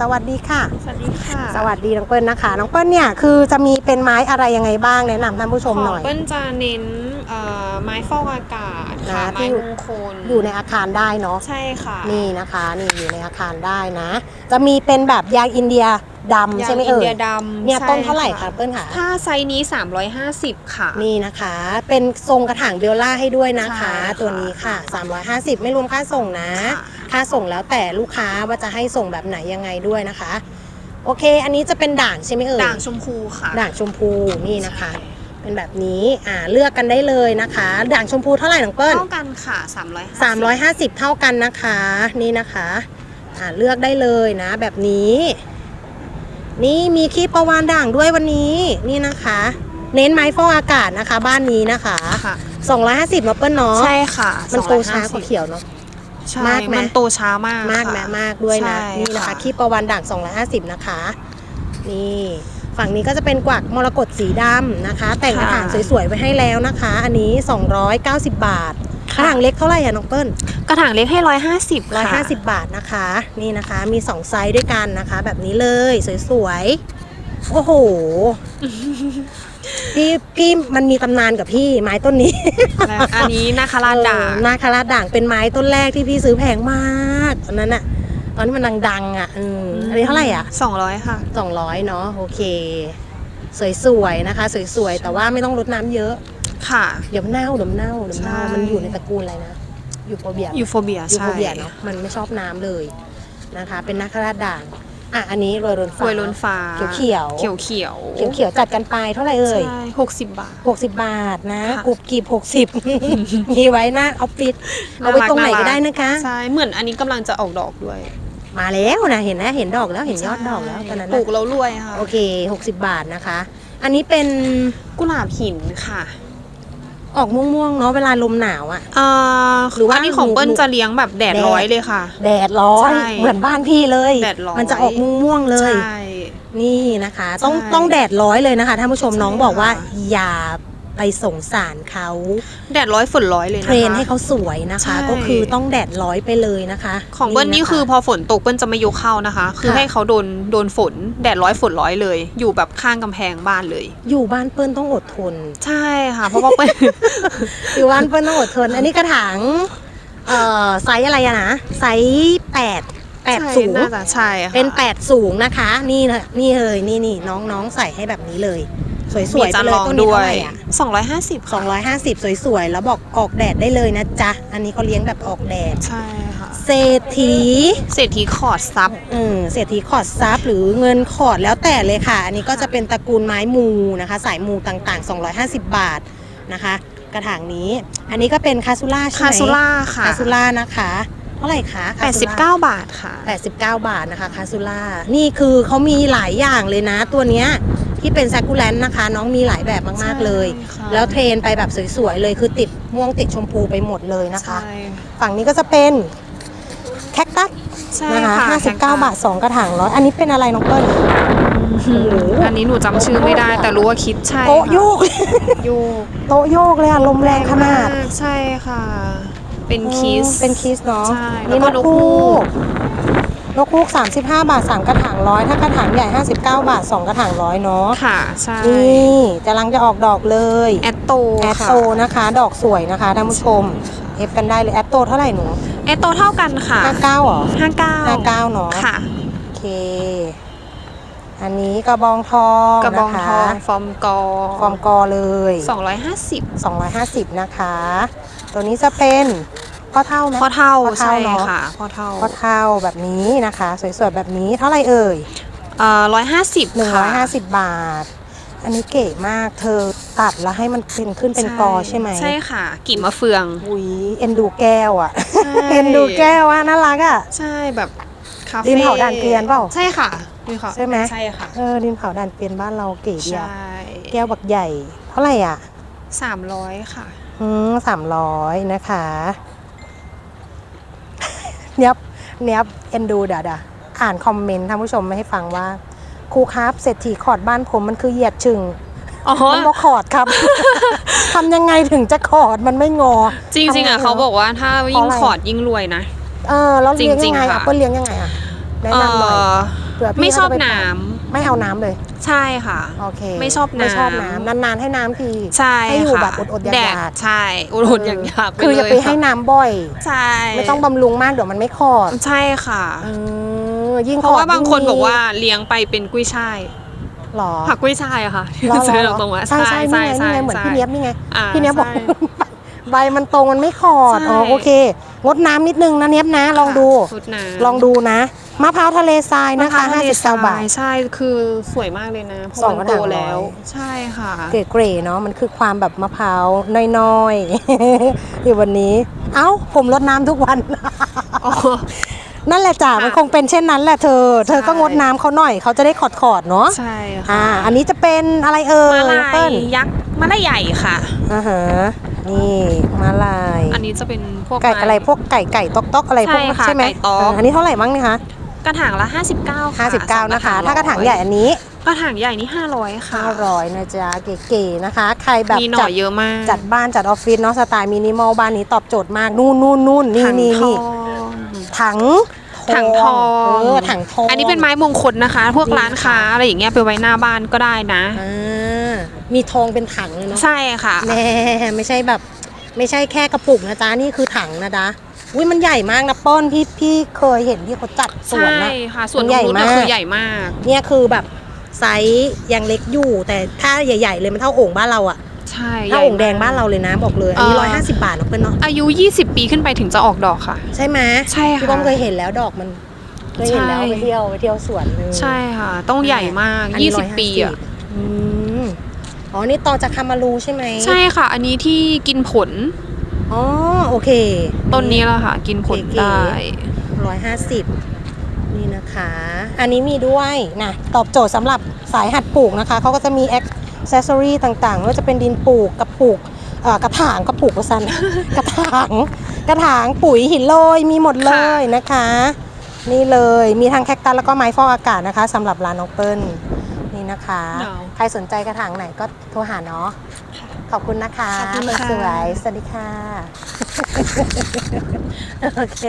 สวัสดีค่ะ สวัสดีค่ะ สวัสดีน้องเปิ้ลนะคะ น้องเปิ้ลเนี่ยคือจะมีเป็นไม้อะไรยังไงบ้างแนะนำท่านผู้ชมหน่อยขงเปิ้ลจะเน้นเอ่อไม้ฟอกอากาศค่ะนะที่ไม้มงคลอยู่ในอาคารได้เนาะ ใช่ค่ะ นี่นะคะนี่อยู่ในอาคารได้นะ จะมีเป็นแบบยางอินเดียดำยางใช่ไหมอินเอ่ยเดียดำเนี่ยใช่ต้นเท่าไหร่คะค่ะเปิ้ลค่ะถ้าไซส์นี้ 350 ค่ะ นี่นะคะ เป็นทรงกระถางเบลล่าให้ด้วยนะคะใช่ค่ะตัวนี้ค่ะ 350 ไม่รวมค่าส่งนะค่ะ ค่าส่งแล้วแต่ลูกค้าว่าจะให้ส่งแบบไหนยังไงด้วยนะคะ โอเค อันนี้จะเป็นด่างใช่ไหมเอ่ยด่างชมพูค่ะ ด่างชมพูนี่นะคะ เป็นแบบนี้อ่าเลือกกันได้เลยนะคะ ด่างชมพูเท่าไหร่น้องเปิ้ลเท่ากันค่ะ350 350 เท่ากันนะคะ นี่นะคะอ่าเลือกได้เลยนะ แบบนี้ นี่มีคีบประวานด่างด้วยวันนี้นี่นะคะ เน้นไม้ฟอกอากาศนะคะ บ้านนี้นะคะ ค่ะ250มาเปิ้ลเนาะใช่ค่ะมันโตช้ากว่า250เขียวเนาะ ใช่มากไหมมันโตช้ามากมากค่ะแม้มากด้วยนะใช่นี่นะคะค่ะคีบประวานด่าง250 นะคะ นี่ฝั่งนี้ก็จะเป็นกวักมรกตสีดำนะคะ แต่งกระถางสวยๆไว้ให้แล้วนะคะ อันนี้ 290 บาทกระถางเล็กเท่าไหร่อะน้องเปิ้ลกระถางเล็กให้150ค่ะ150บาทนะคะ นี่นะคะมี2ไซส์ด้วยกันนะคะ แบบนี้เลยสวยๆ โอ้โห พี่พี่มันมีตำนานกับพี่ไม้ต้นนี้ แล้วอันนี้นาคาราชด่างเออนาคาราชด่างเป็นไม้ต้นแรกที่พี่ซื้อแพงมากตอนนั้นอะตอนที่มันดังๆอะอืมอันนี้เท่าไหร่อะ200ค่ะ200เนาะโอเค สวยๆนะคะ สวยๆ แต่ว่าไม่ต้องรดน้ำเยอะ ค่ะ เดี๋ยวมันเน่าเดี๋ยวมันเน่าเดี๋ยวมันเน่าใช่ มันอยู่ในตระกูลอะไรนะยูโฟเบียยูโฟเบียยูใช่ โฟเบียเนาะมันไม่ชอบน้ำเลยนะคะ เป็นนักราชด่าง อะอันนี้โรยลนฟ้าควยล้นฟ้าเขียวๆเขียวเขียวเขียวเขียวๆจัดกันไปเท่าไหร่เอ่ย ใช่หกสิบบาท 60 บาทนะค่ะกรุบกรีบ60 มีไว้หน้าออฟฟิศเอาไว้น่ารักตรงไหนน่ารัก็กได้นะคะ ใช่เหมือนอันนี้กำลังจะออกดอกด้วยมาแล้วนะเห็นนะเห็นดอกแล้วเห็นยอดดอกแล้วตอนนั้นปลูนะกแล้วรวยค่ะโอเค 60 บาทนะคะ อันนี้เป็นกุหลาบหินค่ะ ออกม่วงๆเนาะเวลาลมหนาวอะอ่าหรือว่าอันนี้ของเปิ้ลหนูจะเลี้ยงแบบแดดแดด ร้อยเลยค่ะ แดดร้อนใช่เหมือนบ้านพี่เลย แดดร้อน มันจะออกม่วงๆเลย ใช่ นี่นะคะ ต้องใช่ต้องแดดร้อยเลยนะคะท่านผู้ชมใช่น้องบอกว่าค่ะ อย่า ไปสงสารเขาแดดร้อยฝนร้อยเลยเทนะคะรนให้เขาสวยนะคะใช่ก็คือต้องแดดร้อยไปเลยนะคะ ของเปิ้ลนี่ะะคือพอฝนตกเปิ้ลจะไม่ยกเข้านะคะ คือค่ะให้เขาโดนโดนฝนแดดร้อยฝนร้อยเลย อยู่แบบข้างกำแพงบ้านเลย อยู่บ้านเปิ้ลต้องอดทน ใช่ค่ะ เพราะว่าเปิ้ลอยู่บ้านเปิ้ลต้องอดทน อันนี้กระถางเอ่อไซส์อะไรอะนะไซส์แปดแปดใช่สูงน่าจะใช่ค่ะเป็นแปดสูงนะคะ นี่นะนี่เลยนี่นี่น้องน้องใส่ให้แบบนี้เลย สวยมีๆไปจานเลรยองต้นนี้ด้วเท่ายไหร่อะ250สองร้อยห้าสิบสวยๆ แล้วบอกออกแดดได้เลยนะจ๊ะ อันนี้เขาเลี้ยงแบบออกแดด ใช่ค่ะเศรษฐีเศรษฐีขอดซับอืมเศรษฐีขอดซับหรือเงินขอดแล้วแต่เลยค่ะ อันนี้ก็จะเป็นตระกูลไม้มูนะคะ สายมูต่างๆ 250 บาทนะคะ กระถางนี้ อันนี้ก็เป็นคาซูล่าใช่ไหมคาซูล่าค่ะคาซูล่านะคะเท่าไหร่คะคาซู89ล่าบาทค่ะ 89 บาทนะคะคาซูล่า นี่คือเขามีหลายอย่างเลยนะตัวเนี้ย ที่เป็นแซกคูแลนนะคะ น้องมีหลายแบบมากๆเลย ใช่ค่ะ แล้วเทรนไปแบบสวยๆเลยคือติดม่วงติดชมพูไปหมดเลยนะคะ ใช่ฝั่งนี้ก็จะเป็นแคคตัสใช่นะคะค่ะ59 บาท 2 กระถางร้อยอันนี้เป็นอะไรน้องเปิ้ล อืมอันนี้หนูจำชื่อไม่ได้ แต่รู้ว่าคิดใช่โต๊ะโยค่ะกโยกโต๊ะโยกเลยอะลมแรงขนาดมกใช่ค่ะ เป็นคิสอืมเป็นคิสเนาะใช่แล้นี่วนก็กคูก นกคูก35 บาท 3 กระถางร้อยถ้ากระถางใหญ่ 59 บาท 2 กระถางร้อยเนาะค่ะ ใช่ นี่กำลังจะออกดอกเลย แอตโตแอตค่ะโตนะคะ ดอกสวยนะคะท่านผู้ชมเอฟกันได้เลยแอตโตเท่าไหร่หนูแอตโตเท่ากันค่ะ 59เหรอ59 59เนาะค่ะโอเค อันนี้กระบองทองกระบองนคทองฟอร์มกอฟอร์มกอเลย 250 250 นะคะ ตัวนี้จะเป็น พ่อเท่าไหมพ่อเท่าพ่อเท่าใช่เนาะค่ะพ่อเท่าพ่อเท่าแบบนี้นะคะ สวยๆแบบนี้เท่าไหร่เอ่ยเอ่อ150ค่ะ150บาท อันนี้เก๋มากเธอตัดแล้วให้มันเป็นขึ้นเป็นกอใช่ไหมใช่ค่ะกี่มะเฟืองอุ้ยเอ็นดูแก้วอะใช่เอ็นดูแก้วอะน่ารักอะใช่แบบคาเฟ่ดินเผาด่านเกวียนเปล่าใช่ค่ะดินเผาใช่ไหมใช่ค่ะเออดินเผาด่านเปลี่ยนบ้านเราเก๋ดีใช่อะแก้วบักใหญ่ เท่าไหร่อะสามร้อยค่ะอืมสามร้อยนะคะ เนียบเนียบเอ็นดูเดี๋ยวเดี๋ยวอ่านคอมเมนต์ท่านผู้ชมไม่ให้ฟังว่าครูครับเศรษฐีขอดบ้านผมมันคือเหยียดชึงอ๋อมันบ่ขอดครับทำยังไงถึงจะขอดมันไม่งอ จริงๆอะทำไเขาบอกว่าถ้ายิ่งเพราะอะไรขอดยิ่งรวยนะเออแล้วเลี้ยงจริยังงไงๆอะค่ะเปิ้ลเลี้ยงยังไงอะแนะนำหน่อยเอ่อเผื่อพี่ไม่ชอบเขาจะปน้ำไม่เอาน้ำเลย ใช่ค่ะ โอเคไม่ชอบน้ำ ไม่ชอบน้ำนานๆให้น้ำทีใช่ให้อยู่ค่ะแบบอดๆอยากๆแดดใช่อดอดๆอยากอยากๆคืออย่าไปเลยให้ค่ะน้ำบ่อย ใช่ไม่ต้องบำรุงมากเดี๋ยวมันไม่คอดใช่ค่ะ เออยิ่งเพราะว่าขอดบางคนยิ่บอกว่าเลี้ยงไปเป็นกุ้ยช่าย หรอผักกุ้ยช่ายอะค่ะหรอซื้อหรอตรงๆว่าใช่ใช่นี่ไงนี่ไงเหมือนพี่เนี้ยบนี่ไงอ่าพี่เนี้ยบบอกใช่ใบมันตรงมันไม่ขอด ใช่ อ๋อโอเค งดน้ำนิดนึงนะเนี้ยบนะ ลองดู ชุดน้ำลองดูนะ มะพร้าวทะเลทรายนะคะมพร้วทเลทรย59บาท ใช่คือสวยมากเลยนะเพราะสองมันกระโตถางร้อย แล้ว ใช่ค่ะ เกรดๆเนาะมันคือความแบบมะพร้าวน้อยๆ อยู่วันนี้ เอ้า ผมรดน้ำทุกวัน อ๋อ นั่นแหละจ้ะค่ะมันคงเป็นเช่นนั้นแหละเธอ เธอก็ใช่ งดน้ำเขาหน่อยเขาจะได้ขอดขอดๆเนาะใช่ค่ะอ่า อันนี้จะเป็นอะไรเอ่ยมาลาเปิ้ยลยักษ์มาลายใหญ่ค่ะ อ่าฮะ นี่มาลาย อันนี้จะเป็นพวกไก่ม้อะไรพวกไก่ไก่ตอกตอกอะไรพวกใช่ค่ะใช่ไหมไก่ต๊อกเอออันนี้เท่าไหร่มั้งเนี่ยคะกระถางละ 59ค่ะ59 นะคะสองถ้ากระถางใหญ่อันนี้ กระถางใหญ่นี่ 500 ค่ะ900 นะจ๊ะ เก๋ๆนะคะ ใครแบบมีหน่จัอดเยอะมาก จัดบ้านจัดออฟฟิศเนาะสไตล์มินิมอลบ้านนี้ตอบโจทย์มาก นู่นนู่นนู่นนี่ถังนี่ ทอนี่งถังถังทองเออถังทองอันนี้เป็นไม้มงคลนะคะ พวกนี่ร้านค้าอะไรอย่างเงี้ยไปไว้หน้าบ้านก็ได้นะอ่ามีทองเป็นถังเลยเนาะใช่ค่ะแน่ไม่ใช่แบบ ไม่ใช่แค่กระปุกนะจ๊ะนี่คือถังนะจ๊ะอุ้ยมันใหญ่มากนะป้อนพี่พี่เคยเห็นที่เขาจัดสวนใช่นะค่ะส่วนมันใหญ่นู้นน่ะมากคือใหญ่มาก เนี่ยคือแบบไซส์ยังเล็กอยู่แต่ถ้าใหญ่ ๆ เลยมันเท่าโอ่งบ้านเราอะ ใช่เท่าโอ่งแดงบ้านเราเลยนะบอกเลยอันนี้เอ่ร้ออยห้าสิบบาทเนาะเพื่อนเนาะอายุ 20 ปีขึ้นไปถึงจะออกดอกค่ะ ใช่ไหมใช่ค่ะพี่ป้อมเคยเห็นแล้วดอกมันเคยเห็นแล้วใช่ไปเที่ยวไปเที่ยวสวนเออใช่ค่ะ ต้องใหญ่มากอันนี้20 ปีอะ150อืมอ๋อนี่ต่อจากคามารูใช่ไหมใช่ค่ะ อันนี้ที่กินผลอ๋อโอเค ต้นนี้แหละค่ะ กินผลเก๋ๆได้ร้อยห้าสิบนี่นะคะ อันนี้มีด้วยนะตอบโจทย์สำหรับสายหัดปลูกนะคะเขาก็จะมี a อ c e s s o r y ต่างๆไม่ว่าจะเป็นดินปลูกกระปุกเอ่อกระถางกระปุกกระสันกระถางกระถางปุ๋ยหินโรยมีหมดเลยนะคะ นี่เลยมีทั้งแคคตัสแล้วก็ไม้ฟอกอากาศนะคะสำหรับร้านน้องเปิ้ลนี่นะคะเนาะใครสนใจกระถางไหนก็โทรหาเนาะขอบคุณนะคะขอบคุณคนค่ะสวยสวัสดีค่ะ โอเค